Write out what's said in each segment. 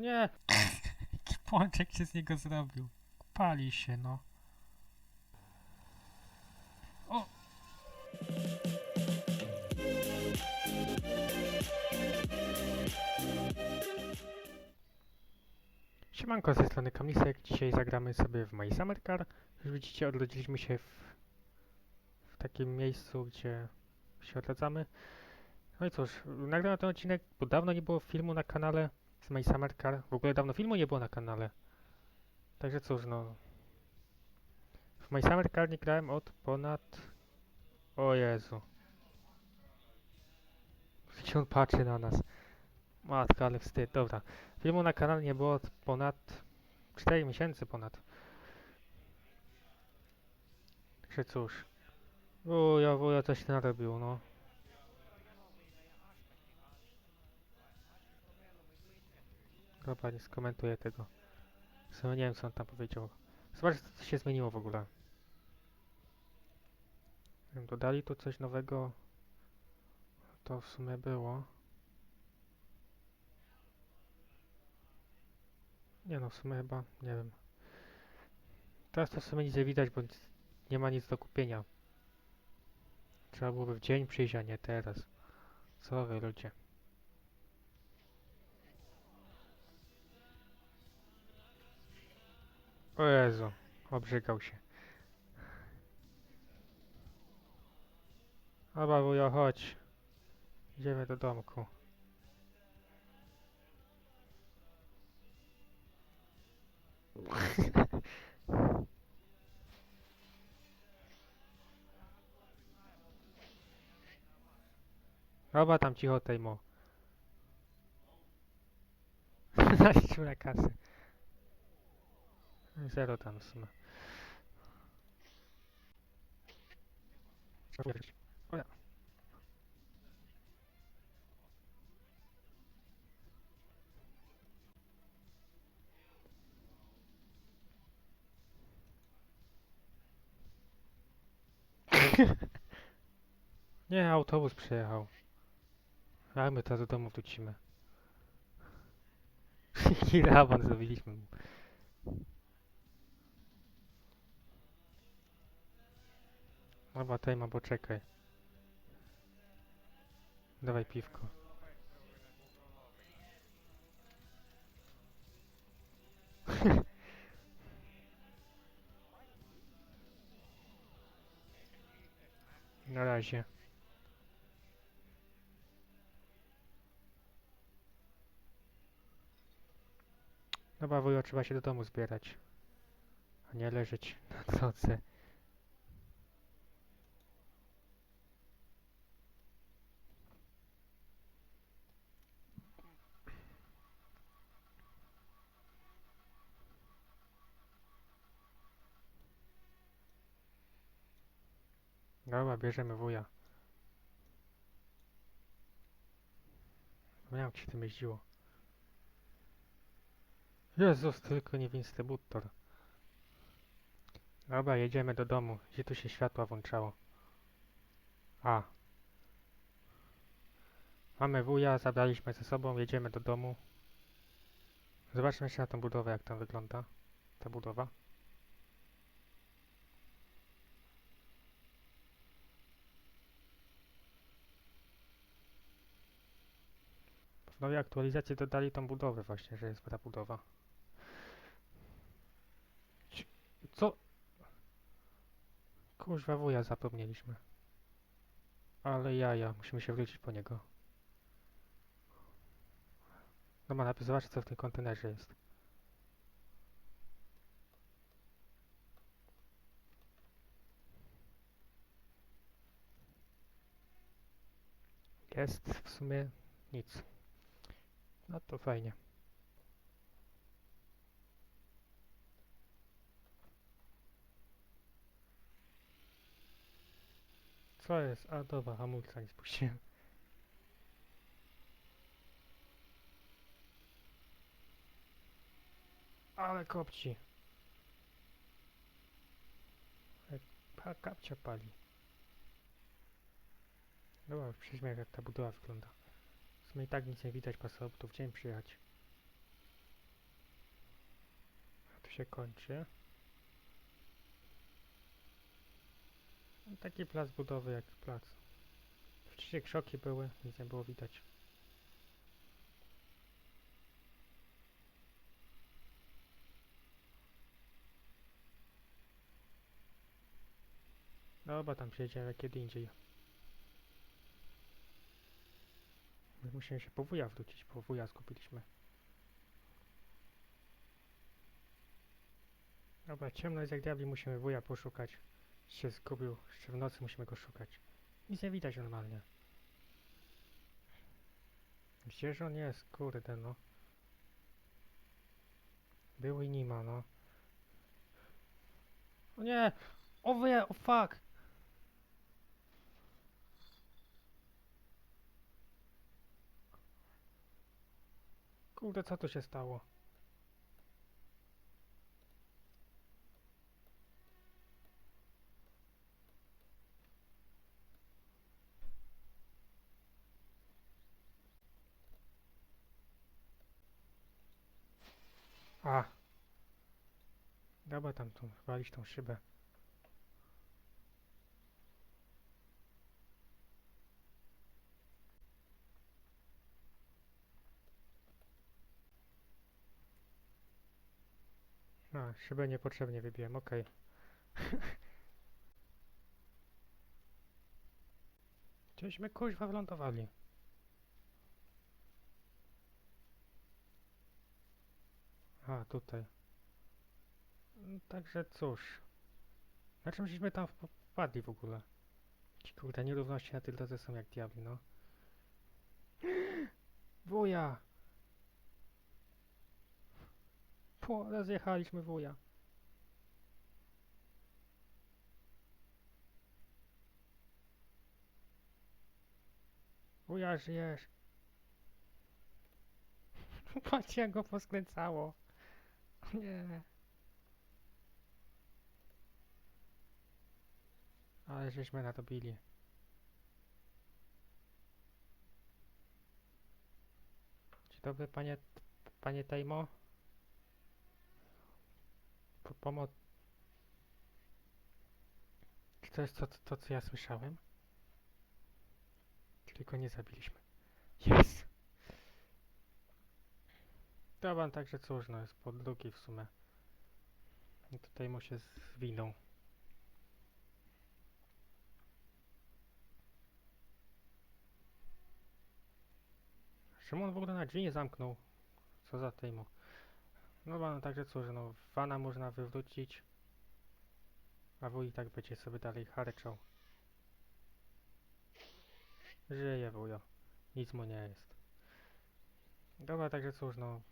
O nie! Pączek się z niego zrobił. Pali się, no. O! Siemanko, z tej strony Kamisek. Dzisiaj zagramy sobie w My Summer Car. Jak widzicie, odrodziliśmy się w, w takim miejscu, gdzie się odradzamy. No i cóż, nagrałem ten odcinek, bo dawno nie było filmu na kanale z My Summer Car. W ogóle dawno filmu nie było na kanale. Także cóż, no. W My Summer Car nie grałem od ponad... O Jezu. Gdzie on patrzy na nas. Matka, ale wstyd. Dobra. Filmu na kanale nie było od ponad 4 miesięcy ponad. Także cóż. Wuja, wuja coś narobił, no. Dobra, nie skomentuję tego. W sumie nie wiem, co on tam powiedział. Zobacz, co się zmieniło w ogóle. Dodali tu coś nowego. To w sumie było. Nie no, w sumie chyba, nie wiem. Teraz to w sumie nic nie widać, bo nie ma nic do kupienia. Trzeba byłoby w dzień przyjść, a nie teraz. Co wy ludzie. O Jezu, obrzygał się. Dobra, wujo, chodź. Idziemy do domku. Dobra, tam cicho tejmo. Zaliczył na kasę. Zero tam w sumie. O ja. Nie, autobus przyjechał. A my teraz do domu wrócimy. Jaki raban zrobiliśmy mu. Dobra, tutaj ma, poczekaj. Dawaj piwko. Na razie. Dobra, wujo, trzeba się do domu zbierać. A nie leżeć na nocy. Dobra, bierzemy wuja. Zapomniałem, jak się tym jeździło. Jezus, tylko nie winstybuttor. Dobra, jedziemy do domu. Gdzie tu się światła włączało? A. Mamy wuja, zabraliśmy ze sobą, jedziemy do domu. Zobaczmy jeszcze na tą budowę, jak tam wygląda. Ta budowa. W nowej aktualizacji dodali tą budowę właśnie, że jest ta budowa. Co? Kuźwa wuja zapomnieliśmy. Ale jaja, musimy się wrócić po niego. Dobra, najpierw zobaczę co w tym kontenerze jest. Jest w sumie nic. No to fajnie. Co jest? A dobra, hamulca nie spuściłem. Ale kopci. Kapcia pali. Dobra, przejdźmy jak ta budowa wygląda. Sumie i tak nic nie widać, pasowało tu dzień przyjechać. się kończy. No, Taki plac budowy jak plac. Wcześniej krzoki były, nic nie było widać. Dobra, tam przejdziemy kiedy indziej. My musimy się po wuja wrócić, po wuja zgubiliśmy. Dobra, ciemno jest jak diabli, musimy wuja poszukać. Się zgubił, jeszcze w nocy musimy go szukać. Nic nie widać normalnie. Gdzież on jest, kurde no. Był i nie ma, no. O nie! O wie, o fuck! Kurde, co tu się stało? A! Dobra, tam tą, walić tą szybę. Szybę niepotrzebnie wybiłem, okej. Gdzieśmy kuźwa wylądowali. A, tutaj. Mm, Także cóż. Na czym żeśmy tam wp- wpadli w ogóle? Ci kurde nierówności na drodze są jak diabli, no. Wuja! Po, rozjechaliśmy wuja. Wuja, żyjesz. Patrzcie, jak go poskręcało. Nie. Ale żeśmy nadobili. Dzień dobry, panie, panie Tejmo. Po, pomoc. Czy to jest to, to, co ja słyszałem? Tylko nie zabiliśmy. Jest! Dobra, także cóż, no jest po drugi w sumie. I tutaj mu się zwinął. Szymon w ogóle na drzwi nie zamknął. Co za tejmu. No no także cóż, no wana można wywrócić. A wuj tak będzie sobie dalej harczał. Żyje wujo. Nic mu nie jest. Dobra, także cóż, no.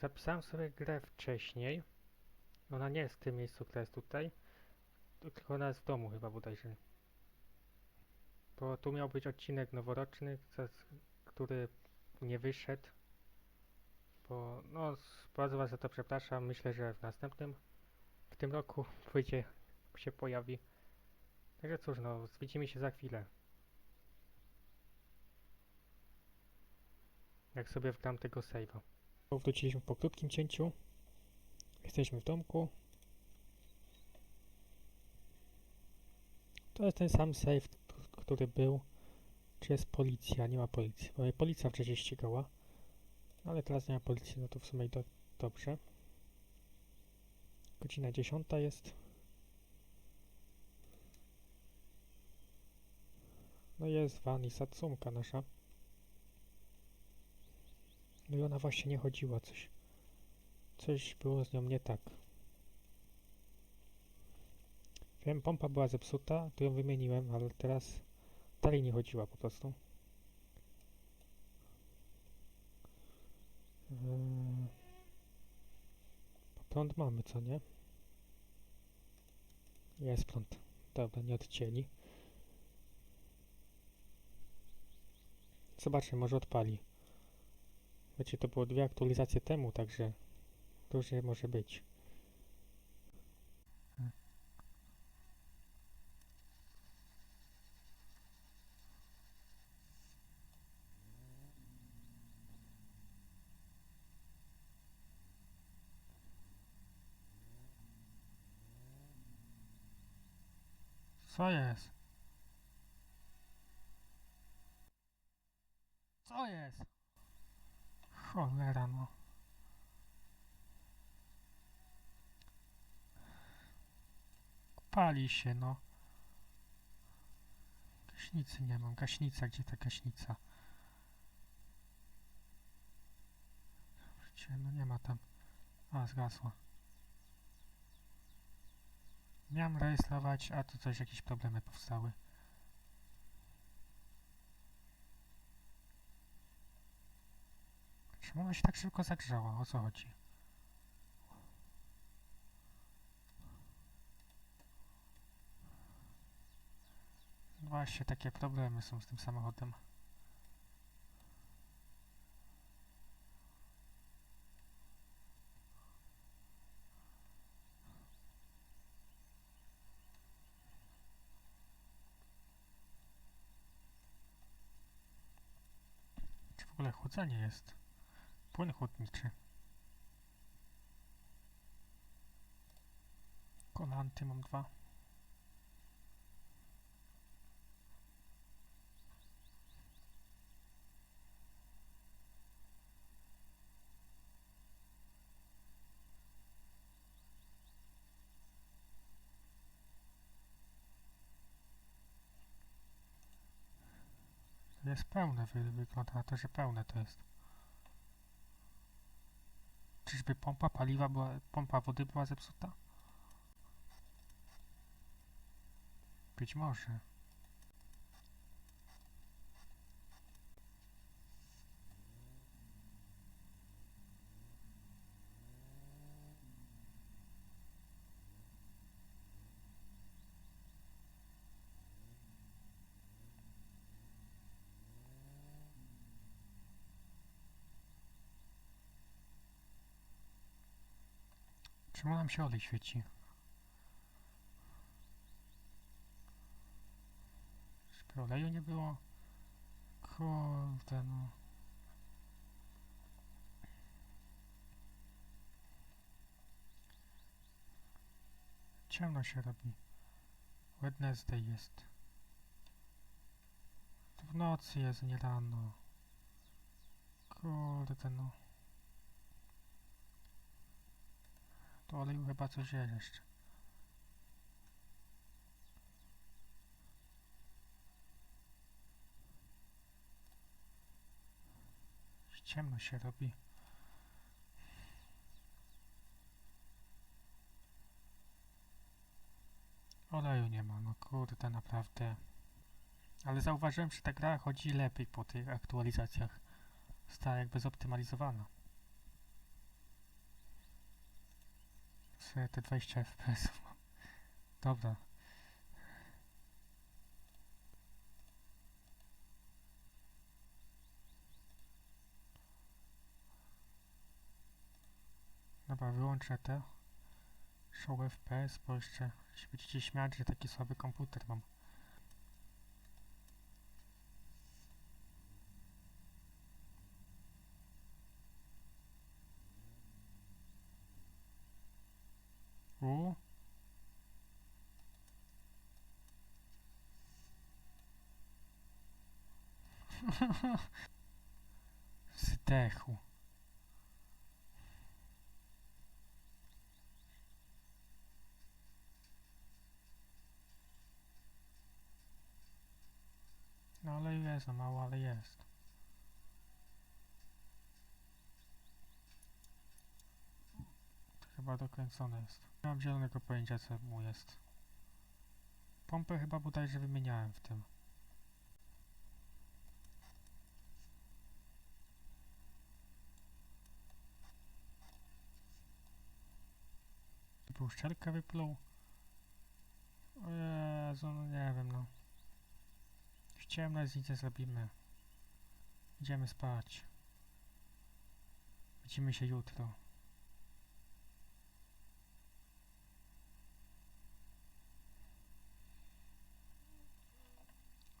Zapisałem sobie grę wcześniej. Ona nie jest w tym miejscu, które jest tutaj. Tylko ona jest w domu chyba bodajże. Bo tu miał być odcinek noworoczny, który nie wyszedł. Bo, no, bardzo was za to przepraszam. Myślę, że w następnym, w tym roku wyjdzie, się pojawi. Także cóż, no, widzimy się za chwilę. Jak sobie wgram tego save'a. Wróciliśmy po krótkim cięciu. Jesteśmy w domku. To jest ten sam save, który był. Czy jest policja? Nie ma policji. Bo policja wcześniej ścigała. Ale teraz nie ma policji, no to w sumie dobrze. Godzina 10 jest. No jest van i Satsumka nasza. No i ona właśnie nie chodziła coś. Coś było z nią nie tak. Wiem, pompa była zepsuta, to ją wymieniłem, ale teraz dalej nie chodziła po prostu. Eee, prąd mamy, co nie? Jest prąd. Dobra, nie odcięli. Zobaczmy, może odpali. Wiecie, to było dwie aktualizacje temu, także różnie może być. Co jest? Co jest? Cholera no. Pali się no. Gaśnicy nie mam. Gaśnica, gdzie ta gaśnica? Gdzie? No nie ma tam. A, zgasła. Miałem rejestrować, a tu coś, jakieś problemy powstały. Czemu ona się tak szybko zagrzała? O co chodzi? Właśnie takie problemy są z tym samochodem. Ogóle chłodzenie jest? Płyn chłodniczy. Kolanty mam dwa. Jest pełne, wy- wygląda na to, że pełne to jest. Czyżby pompa paliwa była, pompa wody była zepsuta? Być może. Czemu nam się olej świeci? Oleju nie było? Kurde no. Ciemno się robi. Wednesday jest. W nocy jest, nie rano. Kurde no. To oleju chyba coś jest jeszcze. Ciemno się robi. Oleju nie ma, no kurde, naprawdę. Ale zauważyłem, że ta gra chodzi lepiej po tych aktualizacjach. Została jakby zoptymalizowana. Sobie te 20 fps. Dobra. Dobra, wyłączę te show FPS, bo jeszcze się będziecie śmiać, że taki słaby komputer mam. Zdechł. No ale jest, no mało, ale jest. Chyba dokręcone jest. Nie mam zielonego pojęcia co mu jest. Pompę chyba bodajże wymieniałem w tym. Był szczelkę wypluł. O Jezu, no nie wiem no. W ciemno jest nic nie zrobimy. Idziemy spać. Widzimy się jutro.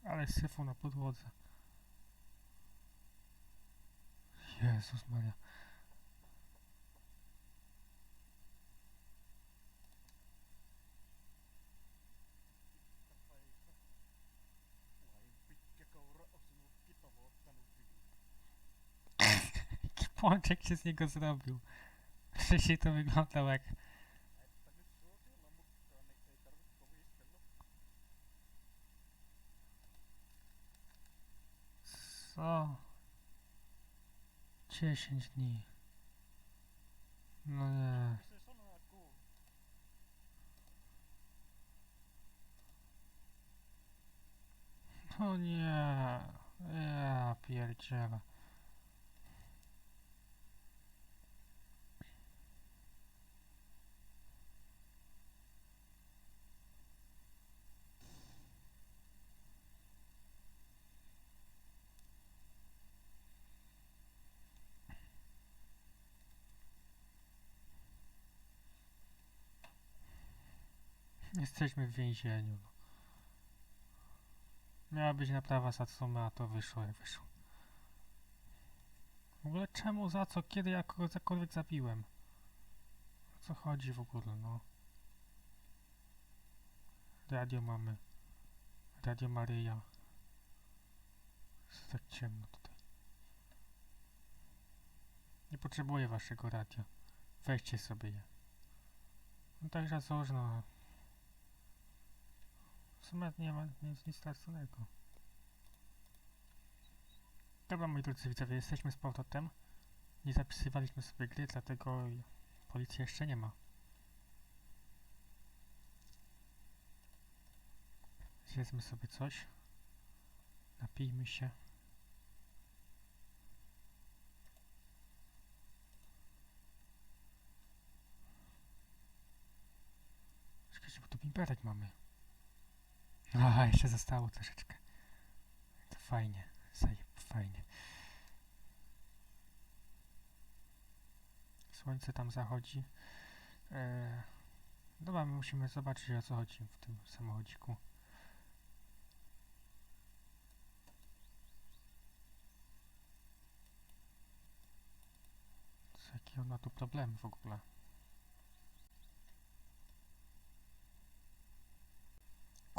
Ale syfu na podłodze. Jezus Maria. Pączek się z niego zrobił. Wcześniej to wyglądał jak... Co? 10 dni. No nie. O nie. Ja pierdzielę. Jesteśmy w więzieniu. no. Miała być naprawa Satsumy, a to wyszło jak wyszło. W ogóle czemu, za co, kiedy ja kogo cokolwiek zabiłem? O co chodzi w ogóle, no? Radio mamy. Radio Maryja. Jest tak ciemno tutaj. Nie potrzebuję waszego radia. Weźcie sobie je. No także cóż, no. Sumie nie ma nic, nic straconego. Dobra, moi drodzy widzowie, jesteśmy z powrotem. Nie zapisywaliśmy sobie gry, dlatego policji jeszcze nie ma. Zjedzmy sobie coś. Napijmy się. Czekajcie, bo tu bimberek mamy. Aha, jeszcze zostało troszeczkę. To fajnie, fajnie. Słońce tam zachodzi. Eee, dobra, my musimy zobaczyć o co chodzi w tym samochodziku. Jakie on ma tu problemy w ogóle?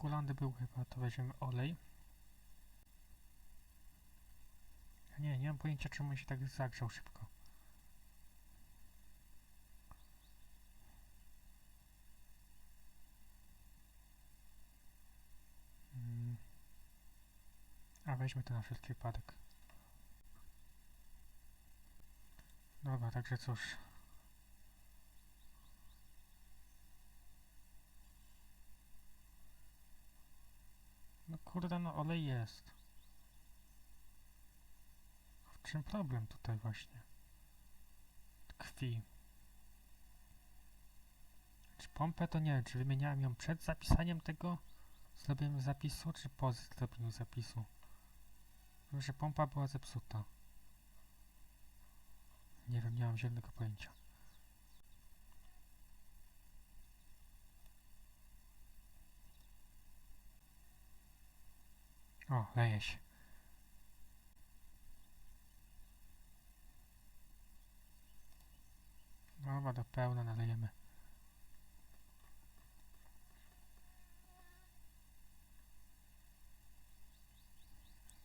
Kulandy był chyba, to weźmiemy olej. Nie, nie mam pojęcia czemu się tak zagrzał szybko. Mm. A weźmy to na wszelki wypadek. Dobra, także cóż. No kurde, no olej jest. W czym problem tutaj właśnie? Tkwi. Czy pompę to nie wiem, czy wymieniałem ją przed zapisaniem tego zrobienia zapisu, czy po zrobieniu zapisu? Wiem, że pompa była zepsuta. Nie wiem, nie mam zielonego pojęcia. O, leje się. Dobra, do pełna nalejemy.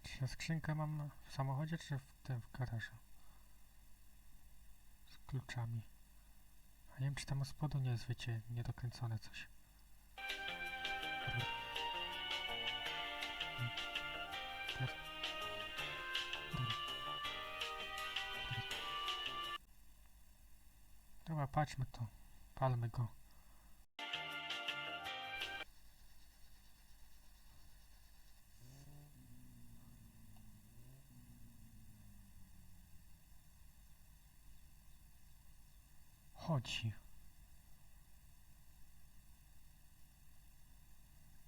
Czy skrzynkę mam w samochodzie, czy w tym, w garażu? Z kluczami. A nie wiem, czy tam od spodu nie jest, wiecie, niedokręcone coś. Patrzmy to. Palmy go. Chodzi.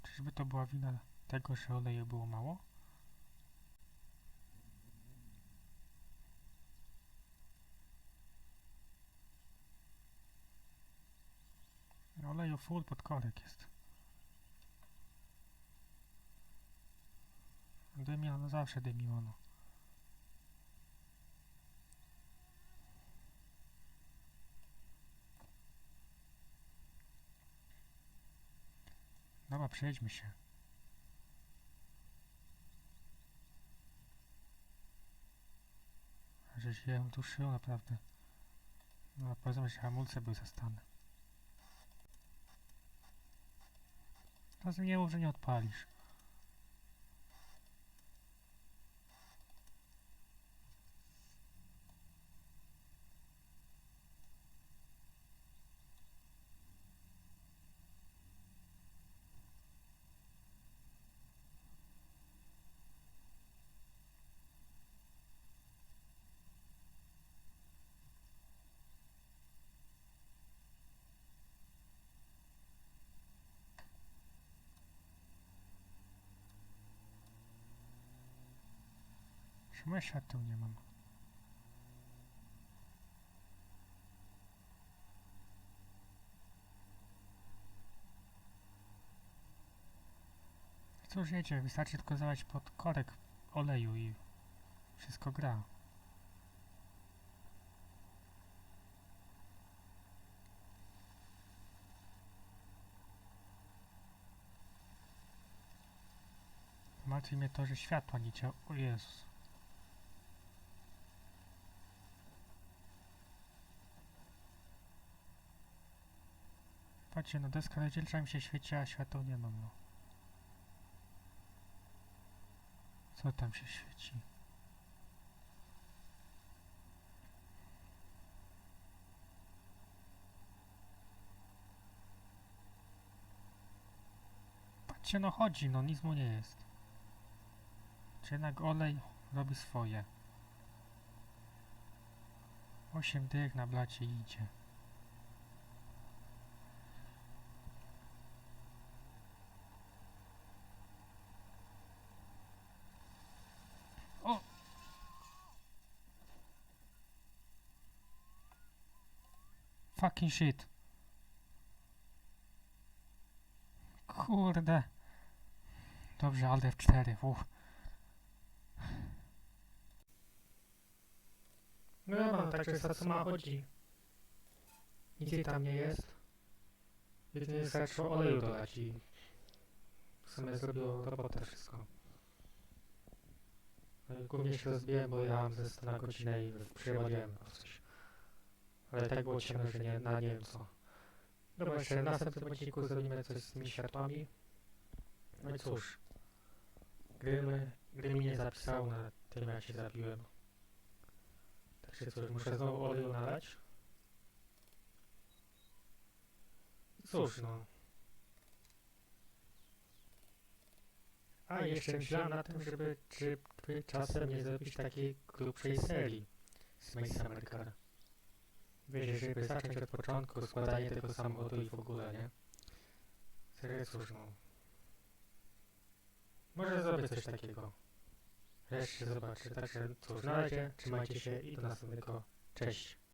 Czyżby to była wina tego, że oleju było mało? Oleju full pod korek jest. Dymi ono zawsze dymiło, no. Dobra, przejdźmy się. że się duszyło naprawdę. No, powiedzmy, że hamulce były zastane. Nie mów, że nie odpalisz. Czemu ja świateł nie mam? Cóż wiecie, wystarczy tylko zalać pod korek oleju i wszystko gra. Martwi mnie to, że światła nie działa. O Jezus. Patrzcie, no deska rozdzielcza mi się świeci, a światła nie mam, no. Co tam się świeci? Patrzcie, no chodzi, no nic mu nie jest. Czy jednak olej robi swoje. Osiem dych na blacie idzie. O! Fucking shit. Kurde. Dobrze, ale F4, uff. No ja mam także za co ma chodzi. Nic jej tam nie jest. Jedynie wystarczy oleju dodać i w sumie zrobiło robotę wszystko. No i głównie się rozbiłem, bo jechałem ze 100 na godzinę i przyjemniałem po coś. Ale tak było ciemno, że nie, na nie wiem co. Dobra, jeszcze w następnym odcinku zrobimy coś z tymi światłami. No i cóż. Gry, gry mi nie zapisał na tym jak się zabiłem. Także cóż, muszę znowu oleju nalać. Cóż no. A jeszcze myślałem na tym, żeby czy by czasem nie zrobić takiej grubszej serii z Mace Car. Wiecie, żeby zacząć od początku składanie tego samochodu i w ogóle, nie? Serio, cóż no. Może zrobię coś takiego. Wreszcie zobaczę. Także cóż, na razie, trzymajcie się i do następnego. Cześć.